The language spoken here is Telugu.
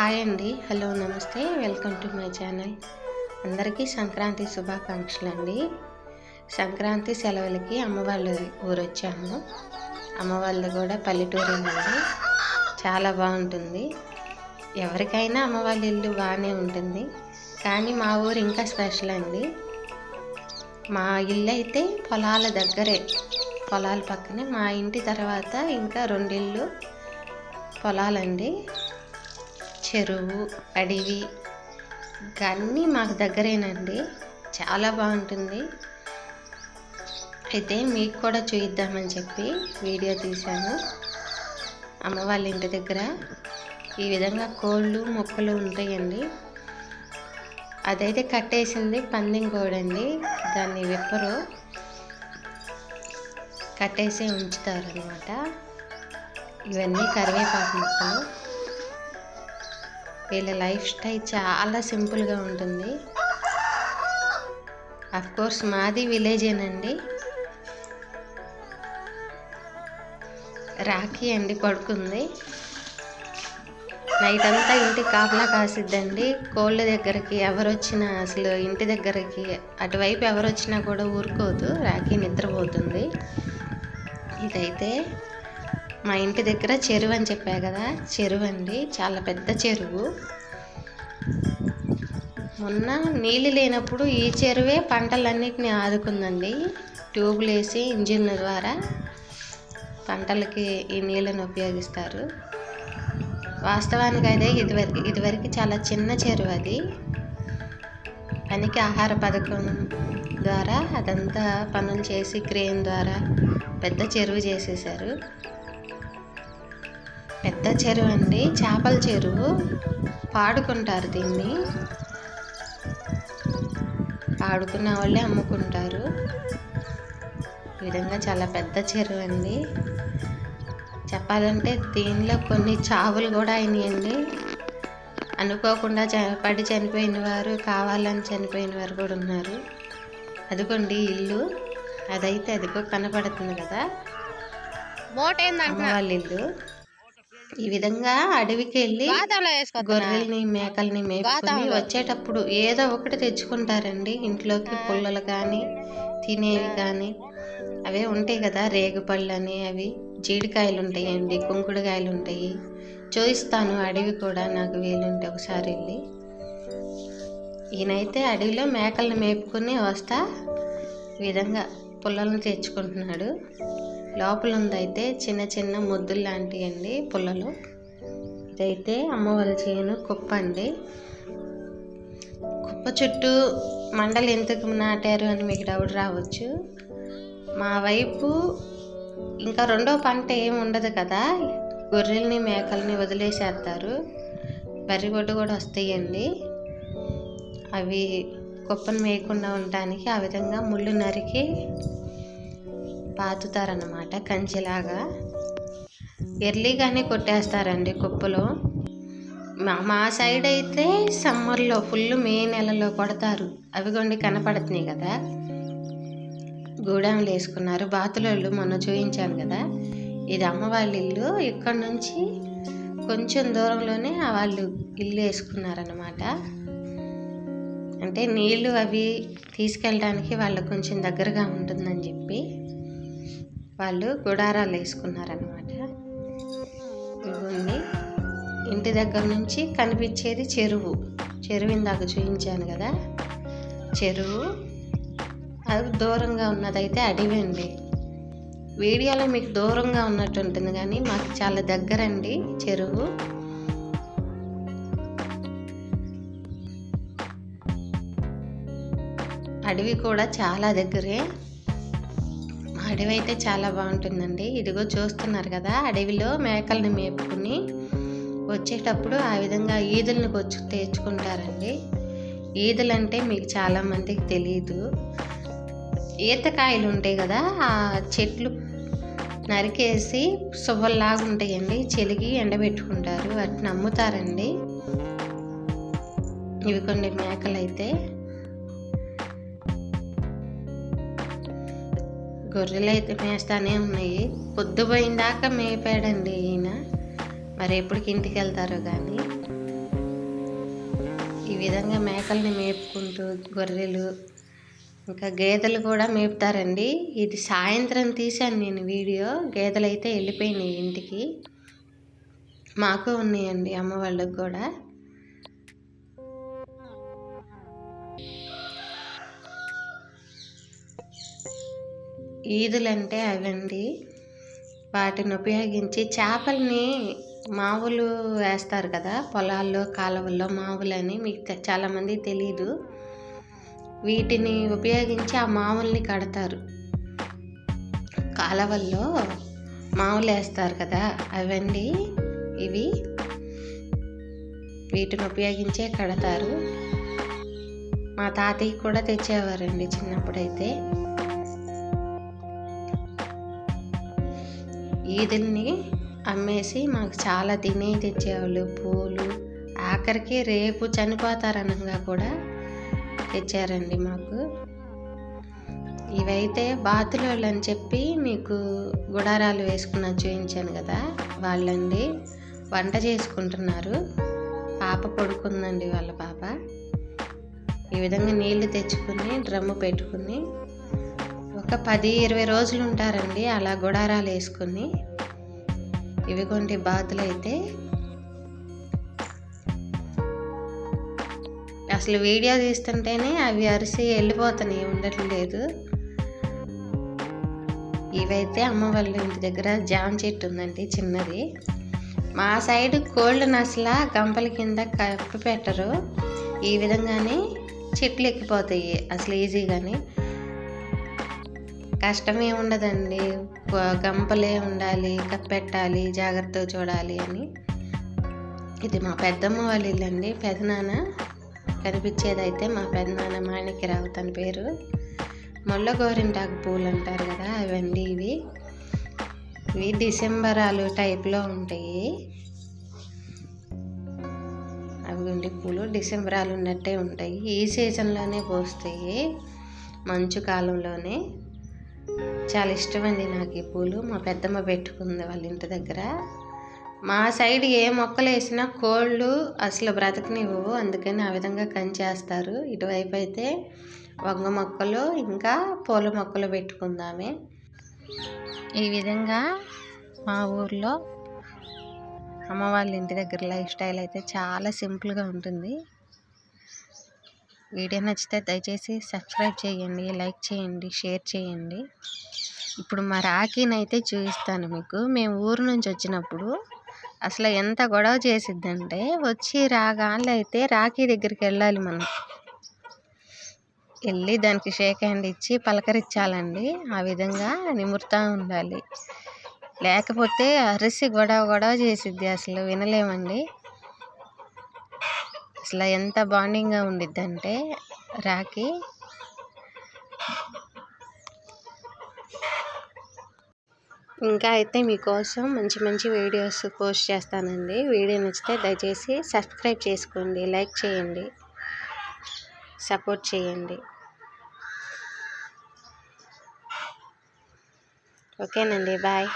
హాయ్ అండి. హలో నమస్తే. Welcome to my channel. అందరికీ సంక్రాంతి శుభాకాంక్షలు అండి సంక్రాంతి సెలవులకి అమ్మవాళ్ళ ఊరు వచ్చాము అమ్మ వాళ్ళది కూడా పల్లెటూరేనండి. చాలా బాగుంటుంది. ఎవరికైనా అమ్మవాళ్ళ ఇల్లు బాగానే ఉంటుంది. కానీ మా ఊరు ఇంకా స్పెషల్ అండి. మా ఇల్లు అయితే పొలాల దగ్గరే. పొలాల పక్కనే మా ఇంటి తర్వాత ఇంకా రెండు ఇల్లు పొలాలండి. చెరువు అడవి ఇంకా అన్నీ మాకు దగ్గరేనండి. చాలా బాగుంటుంది. అయితే మీకు కూడా చూయిద్దామని చెప్పి వీడియో తీశాను. అమ్మ వాళ్ళ ఇంటి దగ్గర ఈ విధంగా కోళ్ళు మొక్కలు ఉంటాయండి. అదైతే కట్టేసింది పందెం కోడండి దాన్ని విప్పరు. కట్టేసి ఉంచుతారనమాట ఇవన్నీ కరివేపాకు మొక్కలు. వీళ్ళ లైఫ్ స్టైల్ చాలా సింపుల్గా ఉంటుంది. అఫ్ కోర్స్ మాది విలేజేనండి రాఖీ అండి పడుకుంది. నైట్ అంతా ఇంటి కాపలా కాసిద్దండి. కోళ్ళ దగ్గరికి ఎవరొచ్చినా అసలు ఇంటి దగ్గరికి అటువైపు ఎవరు వచ్చినా కూడా ఊరుకోదు. రాఖీ నిద్రపోతుంది. ఇదైతే మా ఇంటి దగ్గర చెరువు అని చెప్పా కదా చెరువు అండి. చాలా పెద్ద చెరువు. మొన్న నీళ్ళు లేనప్పుడు ఈ చెరువే పంటలన్నిటిని ఆదుకుందండి. ట్యూబ్లు వేసి ఇంజిన్ల ద్వారా పంటలకి ఈ నీళ్ళను ఉపయోగిస్తారు. వాస్తవానికి అయితే ఇదివరకు ఇదివరకు చాలా చిన్న చెరువు అది. పనికి ఆహార పథకం ద్వారా అదంతా పనులు చేసి క్రేన్ ద్వారా పెద్ద చెరువు చేసేసారు పెద్ద చెరువు అండి. చేపల చెరువు. పాడుకుంటారు దీన్ని. పాడుకున్న వాళ్ళే అమ్ముకుంటారు. ఈ విధంగా చాలా పెద్ద చెరువు అండి. చెప్పాలంటే దీనిలో కొన్ని చావులు కూడా అయినాయండి. అనుకోకుండా చ పడి చనిపోయిన వారు కావాలని చనిపోయిన వారు కూడా ఉన్నారు. అదిగోండి ఇల్లు. అదైతే అదిగో కనపడుతుంది కదా. వాళ్ళ ఇల్లు. ఈ విధంగా అడవికి వెళ్ళి గొర్రెల్ని మేకల్ని మేపుకొని వచ్చేటప్పుడు ఏదో ఒకటి తెచ్చుకుంటారండి. ఇంట్లోకి పుల్లలు కానీ తినేవి కానీ అవే ఉంటాయి కదా. రేగుపళ్ళు అని అవి. జీడికాయలు ఉంటాయండి కుంకుడుకాయలు ఉంటాయి చూయిస్తాను అడవి కూడా నాకు వీలుంటే ఒకసారి వెళ్ళి. ఈయనైతే అడవిలో మేకల్ని మేపుకొని వస్తా. విధంగా పుల్లలను తెచ్చుకుంటున్నాడు. లోపల ఉందైతే చిన్న చిన్న ముద్దులు లాంటివి అండి పుల్లలు. ఇదైతే అమ్మవారి చేయను చేను కుప్ప అండి కుప్ప చుట్టూ మండలు ఎందుకు నాటారు అని మీకు డౌట్ రావచ్చు. మా వైపు ఇంకా రెండో పంట ఏమి ఉండదు కదా గొర్రెల్ని మేకల్ని వదిలేసేస్తారు. బర్రి కూడా వస్తాయండి. అవి కుప్పను మేయకుండా ఉండటానికి ఆ విధంగా ముళ్ళు నరికి పాతుతారన్నమాట కంచెలాగా. ఎర్లీగానే కొట్టేస్తారండి కుప్పలో. మా మా సైడ్ అయితే సమ్మర్లో ఫుల్ మే నెలలో కొడతారు. అవి కొండి కనపడుతున్నాయి కదా. గూడెంలు వేసుకున్నారు. బాతులోళ్ళు మొన్న చూపించాను కదా. ఇది అమ్మవాళ్ళ ఇల్లు. ఇక్కడ నుంచి కొంచెం దూరంలోనే వాళ్ళు ఇల్లు వేసుకున్నారన్నమాట. అంటే నీళ్ళు అవి తీసుకెళ్ళడానికి వాళ్ళకు కొంచెం దగ్గరగా ఉంటుందని చెప్పి. వాళ్ళు గుడారాలు వేసుకున్నారనమాట ఇవ్వండి ఇంటి దగ్గర నుంచి కనిపించేది చెరువు. చెరువు ఇందాక చూపించాను కదా. చెరువు. అది దూరంగా ఉన్నదైతే అడవి అండి. వీడియోలో మీకు దూరంగా ఉన్నట్టు ఉంటుంది కానీ మాకు చాలా దగ్గరండి చెరువు. అడవి కూడా చాలా దగ్గరే. అడవి అయితే చాలా బాగుంటుందండి. ఇదిగో చూస్తున్నారు కదా అడవిలో మేకల్ని మేపుకుని వచ్చేటప్పుడు ఆ విధంగా ఈదులను వచ్చి తెచ్చుకుంటారండి. ఈదులు అంటే మీకు చాలామందికి తెలియదు ఈతకాయలు ఉంటాయి కదా ఆ చెట్లు నరికేసి సువ్వల్లాగా ఉంటాయండి. చెలిగి ఎండబెట్టుకుంటారు. వాటిని అమ్ముతారండి. ఇవి కొన్ని మేకలు అయితే గొర్రెలు అయితే మేస్తానే ఉన్నాయి. పొద్దుపోయిందాకా మేపాడండి ఈయన. మరి ఎప్పటికి ఇంటికి వెళ్తారో కానీ ఈ విధంగా మేకల్ని మేపుకుంటూ గొర్రెలు ఇంకా గేదెలు కూడా మేపుతారండి. ఇది సాయంత్రం తీశాను నేను వీడియో. గేదెలు అయితే వెళ్ళిపోయినాయి ఇంటికి. మాకు ఉన్నాయండి అమ్మ వాళ్ళకి కూడా. ఈదులంటే అవండి. వాటిని ఉపయోగించి చేపల్ని మావులు వేస్తారు కదా పొలాల్లో కాలువల్లో మావులని మీకు చాలామంది తెలీదు. వీటిని ఉపయోగించి ఆ మావుల్ని కడతారు. కాలవల్లో మావులు వేస్తారు కదా అవండి. ఇవి వీటిని ఉపయోగించే కడతారు. మా తాతయ్య కూడా తెచ్చేవారండి చిన్నప్పుడైతే. ఈదుల్ని అమ్మేసి మాకు చాలా తినే తెచ్చేవాళ్ళు. పూలు ఆఖరికి రేపు చనిపోతారనంగా కూడా తెచ్చారండి మాకు. ఇవైతే బాతులోళ్ళు అని చెప్పి మీకు గుడారాలు వేసుకున్న చూపించాను కదా వాళ్ళండి. వంట చేసుకుంటున్నారు. పాప పడుకుందండి వాళ్ళ పాప. ఈ విధంగా నీళ్ళు తెచ్చుకుని డ్రమ్ము పెట్టుకుని ఒక పది ఇరవై రోజులు ఉంటారండి. అలా గుడారాలు వేసుకుని ఇవి కొన్ని బాతులు అయితే అసలు వీడియో తీస్తుంటేనే అవి అరిసి వెళ్ళిపోతున్నాయి ఉండట్లేదు. ఇవైతే అమ్మ వాళ్ళ ఇంటి దగ్గర జామ చెట్టు ఉందండి చిన్నది. మా సైడ్ కోళ్ళను అసలు గంపల కింద కప్పి పెట్టరు. ఈ విధంగానే చెట్లు ఎక్కిపోతాయి. అసలు ఈజీగానే కష్టమే ఉండదండి. గంపలే ఉండాలి కప్పెట్టాలి జాగ్రత్తగా చూడాలి అని. ఇది మా పెద్దమ్మ వాళ్ళ ఇల్లు అండి పెదనాన్న కనిపించేదైతే మా పెదనాన్న మాణిక్యరావు తన పేరు. ముళ్ళ గోరింటాకు పూలు అంటారు కదా అవండి ఇవి. ఇవి డిసెంబరాలు టైప్లో ఉంటాయి. అవి ఉండి పూలు డిసెంబరాలు ఉన్నట్టే ఉంటాయి. ఈ సీజన్లోనే పోస్తాయి. మంచు కాలంలోనే. చాలా ఇష్టమండి నాకు ఈ పూలు. మా పెద్దమ్మ పెట్టుకుంది వాళ్ళ ఇంటి దగ్గర. మా సైడ్ ఏ మొక్కలు వేసినా కోళ్ళు అసలు బ్రతకనివ్వవు అందుకని ఆ విధంగా కంచేస్తారు. ఇటువైపు అయితే వంగ మొక్కలు ఇంకా పూల మొక్కలు పెట్టుకుందామే. ఈ విధంగా మా ఊర్లో అమ్మ వాళ్ళ ఇంటి దగ్గర లైఫ్ స్టైల్ అయితే చాలా సింపుల్గా ఉంటుంది. వీడియో నచ్చితే దయచేసి సబ్స్క్రైబ్ చేయండి లైక్ చేయండి షేర్ చేయండి. ఇప్పుడు మా రాఖీని అయితే చూపిస్తాను మీకు. మేము ఊరు నుంచి వచ్చినప్పుడు అసలు ఎంత గొడవ చేసిద్దంటే వచ్చి రాగానే అయితే రాఖీ దగ్గరికి వెళ్ళాలి మనం. వెళ్ళి దానికి షేక్ హ్యాండ్ ఇచ్చి పలకరించాలండి. ఆ విధంగా నిమురుతూ ఉండాలి. లేకపోతే అరిసి గొడవ గొడవ చేసిద్ది అసలు వినలేమండి. అసలు ఎంత బాండింగ్గా ఉండిద్దంటే రాఖీ. ఇంకా అయితే మీకోసం మంచి మంచి వీడియోస్ పోస్ట్ చేస్తానండి. వీడియో నచ్చితే దయచేసి సబ్స్క్రైబ్ చేసుకోండి లైక్ చేయండి సపోర్ట్ చేయండి. ఓకేనండి బాయ్.